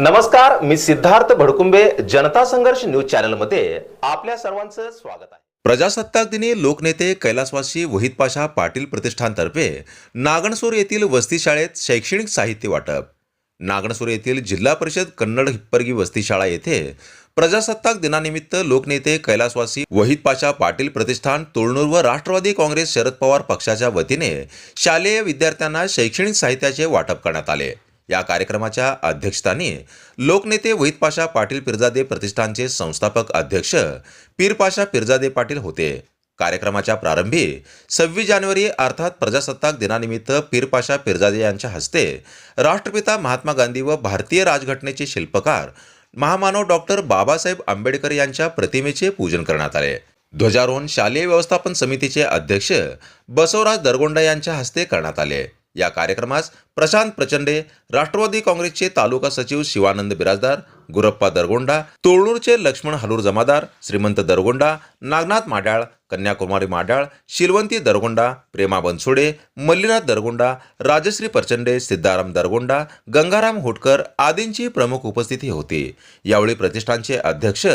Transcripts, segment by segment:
नमस्कार मी सिद्धार्थ भडकुंबे जनता संघर्ष न्यूज चॅनलमध्ये आपल्या सर्वांचं स्वागत आहे. प्रजासत्ताक दिनी लोकनेते कैलासवासी वहीद पाशा पाटील प्रतिष्ठानतर्फे नागणसूर येथील वस्ती शाळेत शैक्षणिक साहित्य वाटप. नागणसूर येथील जिल्हा परिषद कन्नड हिप्परगी वस्ती शाळा येथे प्रजासत्ताक दिनानिमित्त लोकनेते कैलासवासी वहीद पाशा पाटील प्रतिष्ठान तुळणूर व राष्ट्रवादी काँग्रेस शरद पवार पक्षाच्या वतीने शालेय विद्यार्थ्यांना शैक्षणिक साहित्याचे वाटप करण्यात आले. या कार्यक्रमाच्या अध्यक्षस्थानी लोकनेते वहीद पाटील पिरजादे प्रतिष्ठानचे संस्थापक अध्यक्ष पीरपाशा पिरजादे पाटील होते. कार्यक्रमाच्या प्रारंभी सव्वीस जानेवारी अर्थात प्रजासत्ताक दिनानिमित्त पीरपाशा पिरजादे यांच्या हस्ते राष्ट्रपिता महात्मा गांधी व भारतीय राजघटनेचे शिल्पकार महामानव डॉक्टर बाबासाहेब आंबेडकर यांच्या प्रतिमेचे पूजन करण्यात आले. ध्वजारोहण शालेय व्यवस्थापन समितीचे अध्यक्ष बसवराज दरगोंडा यांच्या हस्ते करण्यात आले. या कार्यक्रमास प्रशांत प्रचंडे राष्ट्रवादी काँग्रेसचे तालुका सचिव शिवानंद बिराजदार गुरप्पा दरगोंडा तोळणूरचे लक्ष्मण हलूर जमादार श्रीमंत दरगोंडा नागनाथ माडाळ कन्याकुमारी माडाळ शिलवंती दरगोंडा प्रेमा बनसोडे मल्लीनाथ दरगोंडा राजश्री प्रचंडे सिद्धाराम दरगोंडा गंगाराम होटकर आदींची प्रमुख उपस्थिती होती. यावेळी प्रतिष्ठानचे अध्यक्ष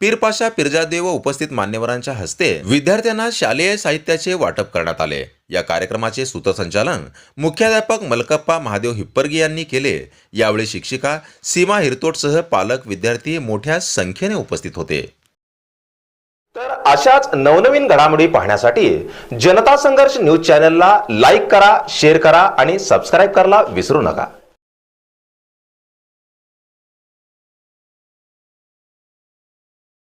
पीरपाशा पिरजादेव व उपस्थित मान्यवरांच्या हस्ते विद्यार्थ्यांना शालेय साहित्याचे वाटप करण्यात आले. या कार्यक्रमाचे सूत्रसंचालन मुख्याध्यापक मलकप्पा महादेव हिप्परगी यांनी केले. यावेळी शिक्षिका सीमा हिरतोटसह पालक विद्यार्थी मोठ्या संख्येने उपस्थित होते. तर अशाच नवनवीन घडामोडी पाहण्यासाठी जनता संघर्ष न्यूज चॅनलला लाईक करा शेअर करा आणि सबस्क्राईब करायला विसरू नका.